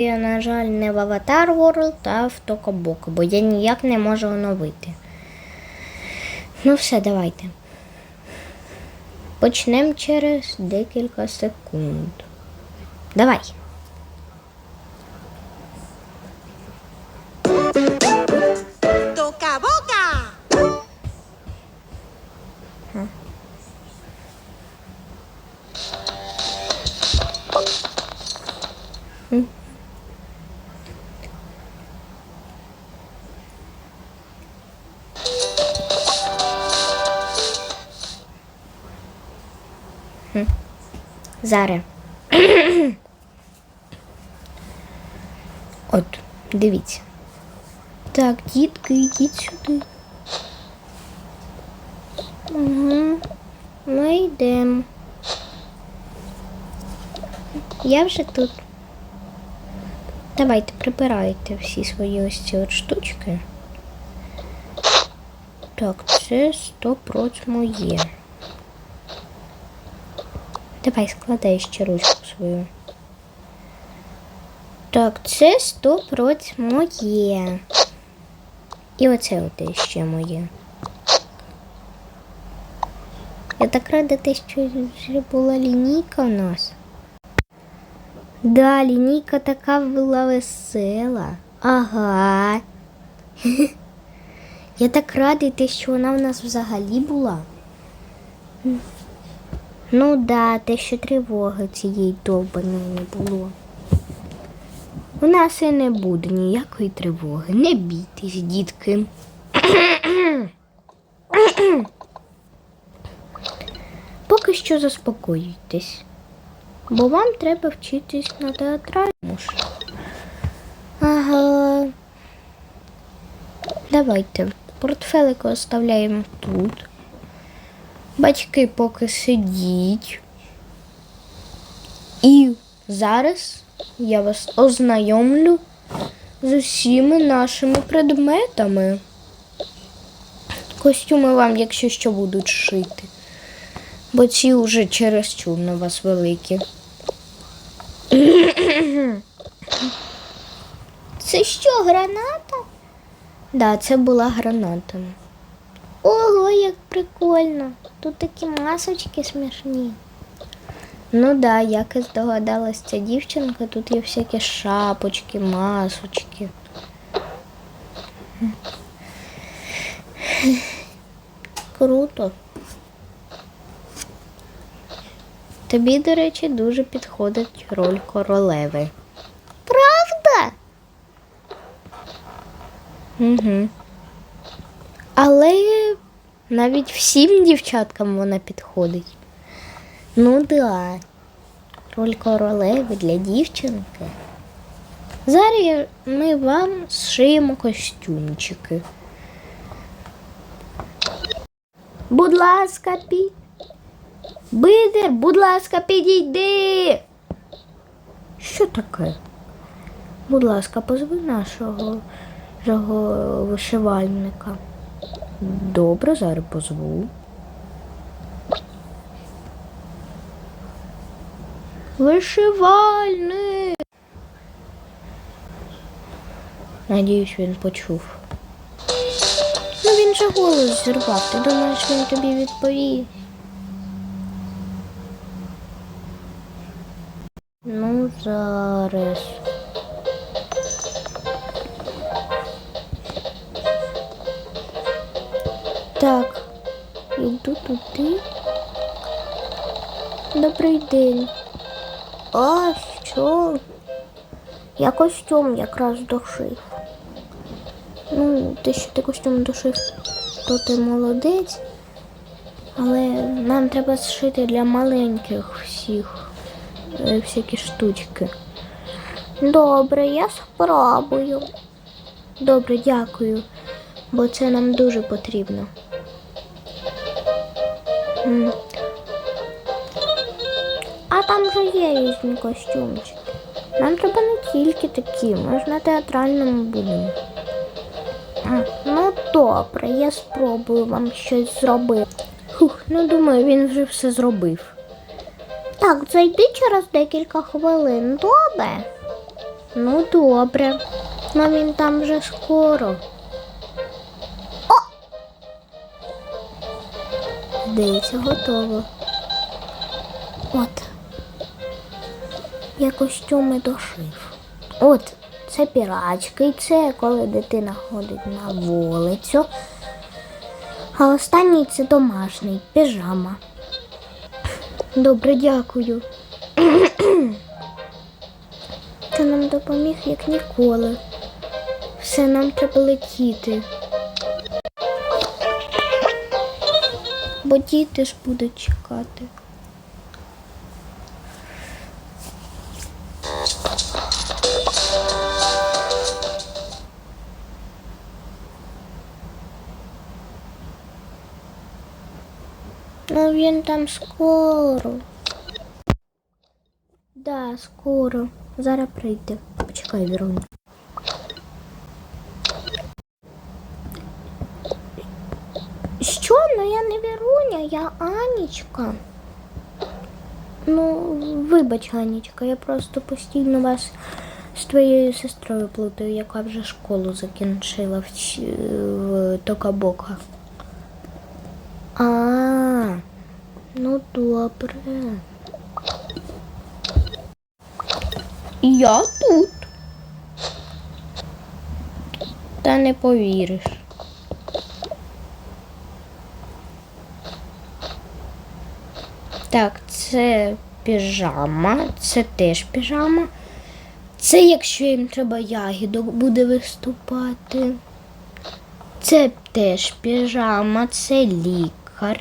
Я, на жаль, не в Avatar World, а в Токобоко, бо я ніяк не можу оновити. Ну все, давайте. Почнемо через декілька секунд. Давай. Зараз. От, дивіться. Так, дітки, йдіть сюди. Угу. Ми йдемо. Я вже тут. Давайте прибирайте всі свої ось ці от штучки. Так, це 100% моє. Давай складай ще ручку свою. Так, це 100% моє. І оце от ще моє. Я так рада, те, що вже була лінійка у нас. Да, лінійка така була весела. Ага. Я так радий, те, що вона в нас взагалі була. Ну да, те, що тривоги цієї довбаної не було. У нас і не буде ніякої тривоги. Не бійтесь, дітки. Поки що заспокоюйтесь, бо вам треба вчитись на театральному. Ага. Давайте. Портфелик оставляємо тут. Батьки поки сидіть. І зараз я вас ознайомлю з усіма нашими предметами. Костюми вам, якщо що, будуть шити. Бо ці вже чересчур на вас великі. Це що, граната? Да, це була граната. Ого, як прикольно. Тут такі масочки смішні. Ну да, як і здогадалась ця дівчинка, тут є всякі шапочки, масочки. Круто. Тобі, до речі, дуже підходить роль королеви. Правда? Угу. Але навіть всім дівчаткам вона підходить. Ну да. Роль королеви для дівчинки. Зараз ми вам зшиємо костюмчики. Будь ласка, пі. Бидер, будь ласка, підійди. Що таке? Будь ласка, позви нашого, вишивальника. Добре, зараз позву. Вишивальник. Надіюсь, він почув. Ну він же голос зірвав. Ти думаєш, він тобі відповість? Ну, зараз. Туди. Добрий день. А що? Я костюм якраз дошив. Ну, те, що ти костюм дошив, то ти молодець. Але нам треба зшити для маленьких всіх е, всякі штучки. Добре, я спробую. Добре, дякую, бо це нам дуже потрібно. А там вже є різні костюмчики. Нам треба не тільки такі, ми ж на театральному будемо. Ну добре, я спробую вам щось зробити. Хух, ну думаю, він вже все зробив. Так, зайди через декілька хвилин, добре? Ну, добре. Ну він там вже скоро. Здається, готово. От. Я костюми дошив. От, це пірачки, це коли дитина ходить на вулицю. А останній це домашній піжама. Добре, дякую. Ти нам допоміг як ніколи. Все нам треба летіти. Бо діти ж будуть чекати. Ну він там скоро. Да, скоро. Зараз прийде. Почекай, Віроня. Що? Ну я не Віруня, Я Анічка. Ну, вибач, Анічка, я просто постійно вас з твоєю сестрою плутаю, яка вже школу закінчила в, в Токабока. А, ну добре. Я тут. Та не повіриш. Так, це піжама, це теж піжама. Це якщо їм треба ягідок буде виступати. Це теж піжама, це лікар.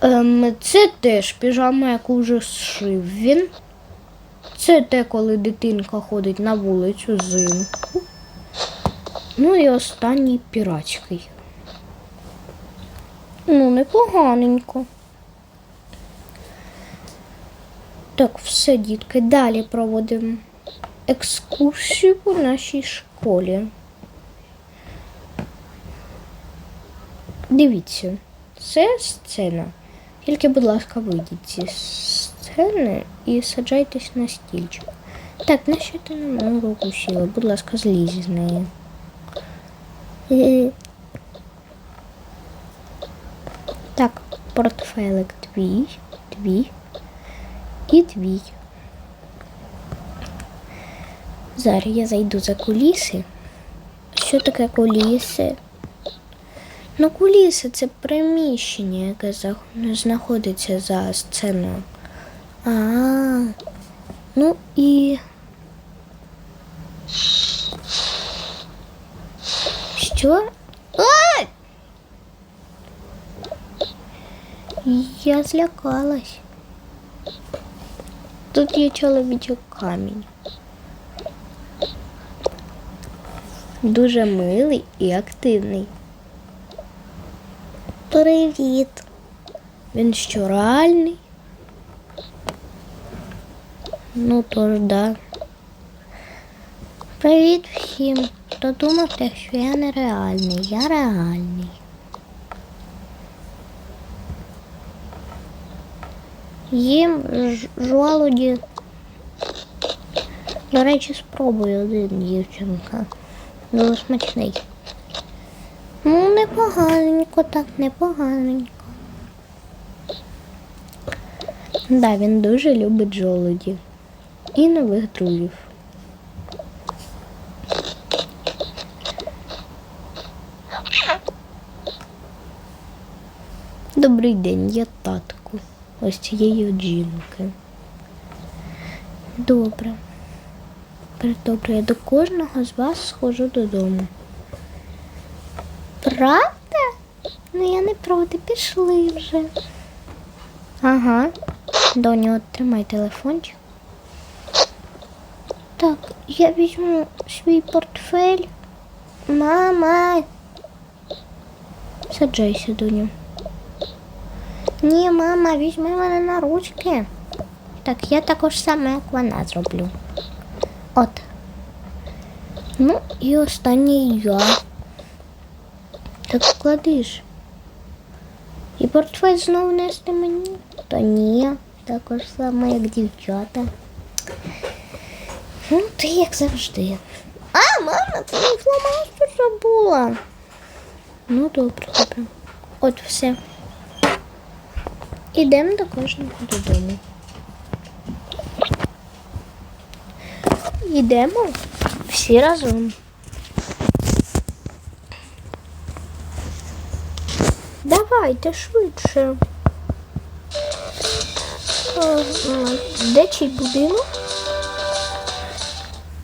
Ем, це теж піжама, яку вже зшив він. Це те, коли дитинка ходить на вулицю зимку. Ну і останній піратський. Ну, непоганенько. Так, все, дітки, далі проводимо екскурсію по нашій школі. Дивіться, це сцена. Тільки, будь ласка, вийдіть зі сцени і саджайтесь на стільчик. Так, на що ти на мою руку сіла? Будь ласка, злізь з неї. Так, портфелик твій, твій і твій. Зараз я зайду за куліси. Що таке куліси? Ну, куліси це приміщення, яке знаходиться за сценою. А, ну і. Що? Я злякалась. Тут є чоловічок камінь. Дуже милий і активний. Привіт. Він що реальний? Ну тож да. Привіт всім. Хто думав, що я не реальний. Я реальний. Їм жолуді. До речі, спробуй один дівчинка. Дуже смачний. Ну, непоганенько, так, непоганенько. Да, він дуже любить жолуді. І нових друзів. Добрий день, я татку. Ось цієї от жінки. Добре. Добре, я до кожного з вас схожу додому. Правда? Ну я не проти, пішли вже. Ага. Доню, от тримай телефончик. Так, я візьму свій портфель. Мама. Саджайся, доню. Ні, мама, візьми мене на ручки. Так, я також саме, як вона зроблю. От. Ну і останній я. Так складиш. І портфель знову нести мені? Та ні, також саме, як дівчата. Ну, ти як завжди. А, мама, ти не фломастер забула. Ну, добре, добре. От все. Ідемо до кожного додому. Ідемо всі разом. Давайте швидше. Е, Де чий будинок?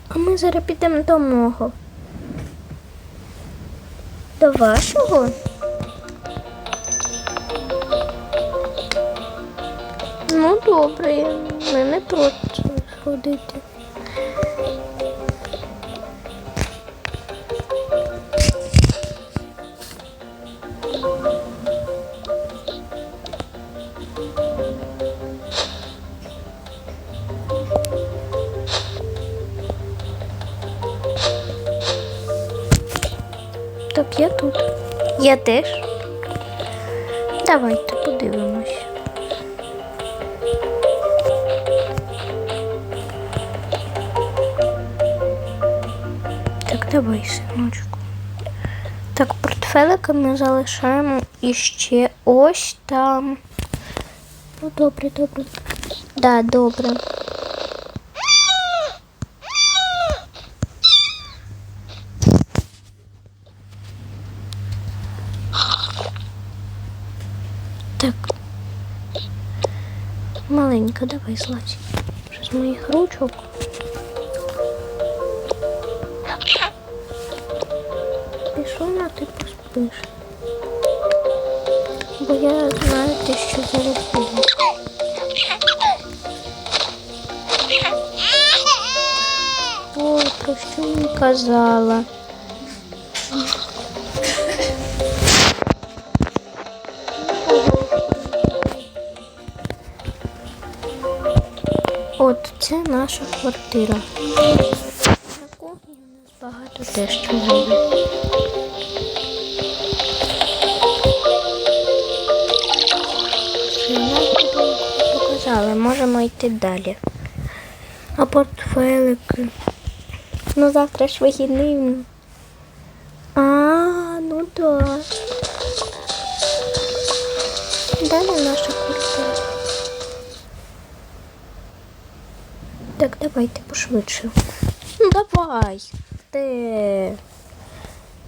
А ми зараз підемо до мого. До вашого? Ну, добре, ми не проти сходити. Так, я тут. Я теж. Давайте подивимось. Давай, синочку. Так, портфелики ми залишаємо іще ось там. Ну, добре, добре. Да, добре. Так. Маленька, давай злазь. З моїх ручок. Ти. Бо я знаю те, що зараз буде. О, про що я казала? От це наша квартира. На кухні у нас багато теж чого. Показали, можемо йти далі. А портфелики. Ну завтра ж вихідний. А, ну да. Далі наша квартира. Так, давайте пошвидше. Ну давайте.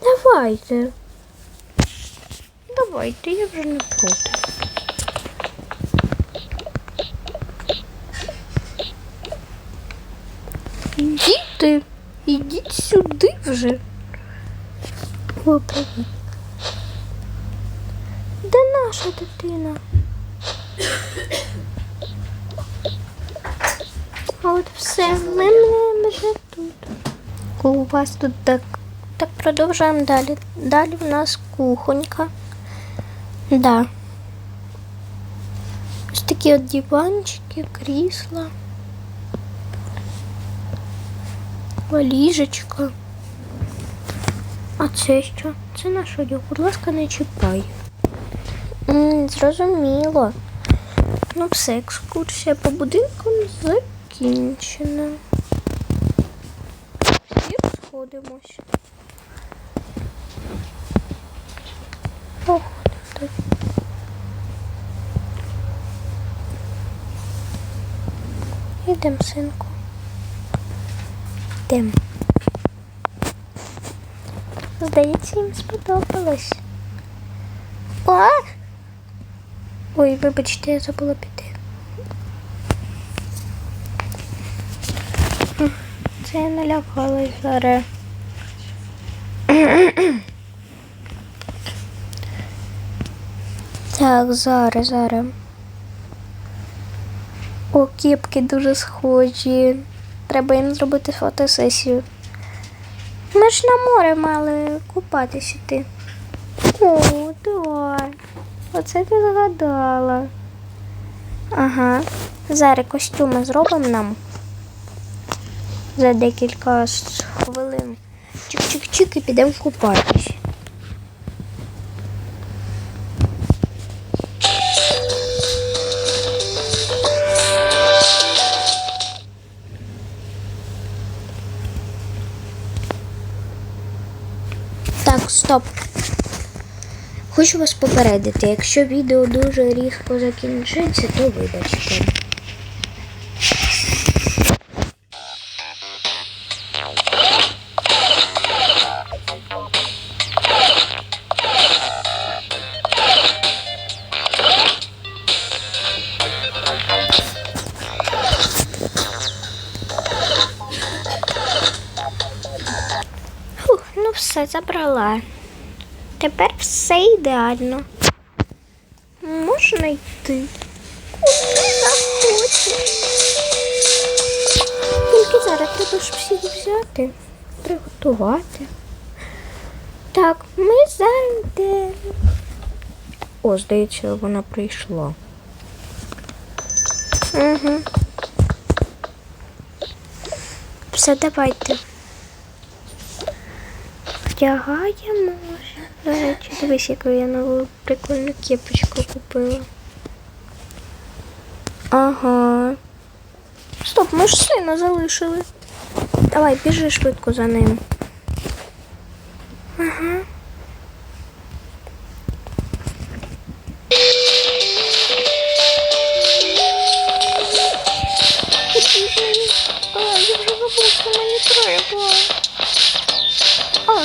Давайте. Давайте, я вже не проти. Діти, ідіть сюди вже. О, привіт. Де наша дитина? От все, ми, вже тут. У вас тут так. Так продовжуємо далі. Далі в нас кухонька. Да. Ось такі от диванчики, крісла. Валіжечка. А це що? Це наш одяг. Будь ласка, не чіпай. М, зрозуміло. Ну, все, екскурсія по будинкам закінчена. Всі сходимось. Ох, так. Ідем, синку. Ідем. Здається, їм сподобалось. О! Ой, вибачте, я забула піти. Це я налякалась зараз. Так, зараз, зараз. О, кепки дуже схожі. Треба їм зробити фотосесію. Ми ж на море мали купатись іти. О, давай. Оце ти згадала. Ага. Зараз костюми зробимо нам. За декілька хвилин. Чик-чик-чик і підемо купатись. Хочу вас попередити, якщо відео дуже різко закінчиться, то вибачте. Фух, ну все забрала. Тепер все ідеально. Можна йти. Куди захочеш. Тільки зараз треба ж всіх взяти, приготувати. Так, ми зараз йдемо. О, здається, вона прийшла. Угу. Все, давайте. Вдягаємо. До речі, дивись, яку я нову прикольну кепочку купила. Ага. Стоп, ми ж сина залишили. Давай, біжи швидко за ним.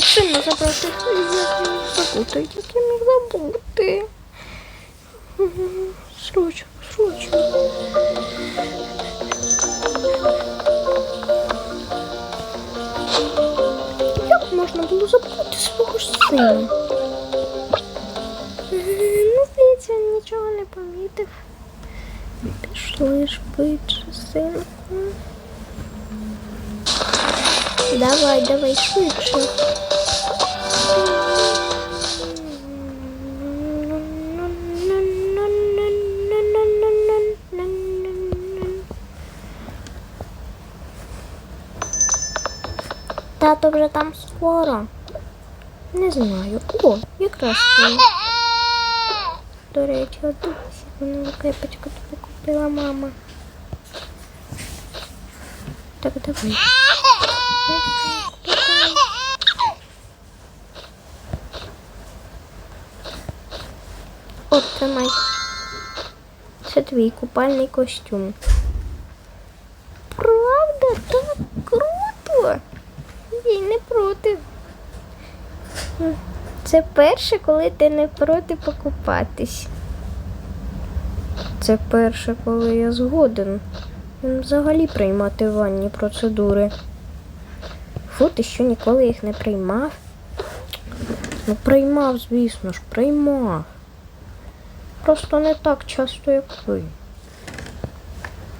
А, сильно забрати. Забути. Як міг забути? Срочно, срочно. Як можна було забути свого ж сина? Е, Ну, здається, він нічого не помітив. Пішли швидше, синку. Давай, давай, швидше. Тато вже там скоро. Не знаю. О, якраз він. До речі, от дивись, вона кепочку тобі купила мама. Так, давай. От, тримай. Це твій купальний костюм. Правда, так круто. Я не проти. Це перше, коли ти не проти покупатись. Це перше, коли я згоден. Взагалі приймати ванні процедури. Фу, ти що ніколи їх не приймав? Ну, приймав, звісно ж, приймав. Просто не так часто, як ви.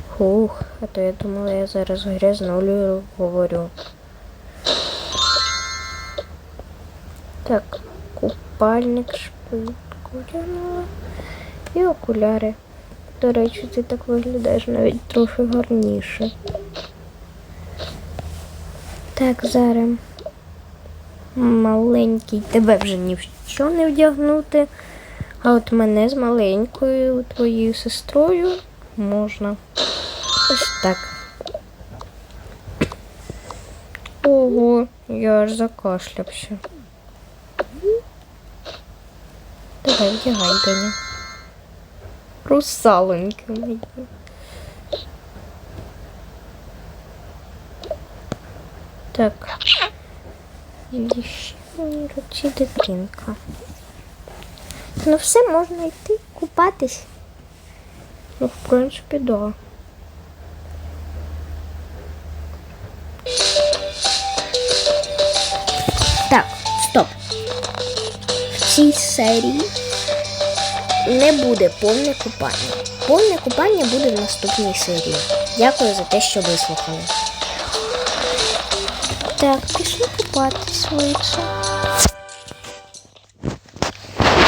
Хух, а то я думала, я зараз грязнулю говорю. Так, купальник, шпильку. І окуляри. До речі, ти так виглядаєш навіть трохи гарніше. Так, зараз. Маленький, тебе вже ні в що не вдягнути. А от мене з маленькою твоєю сестрою можна. Ось так. Ого, я аж закашлявся. Вдягай, Доня. Русалоньки мої. Так. Ще мені руці дитинка. Ну все, можна йти купатись. Ну, в принципі, да. Так, стоп. В цій серії не буде повне купання. Повне купання буде в наступній серії. Дякую за те, що вислухали. Так, пішли купатись швидше.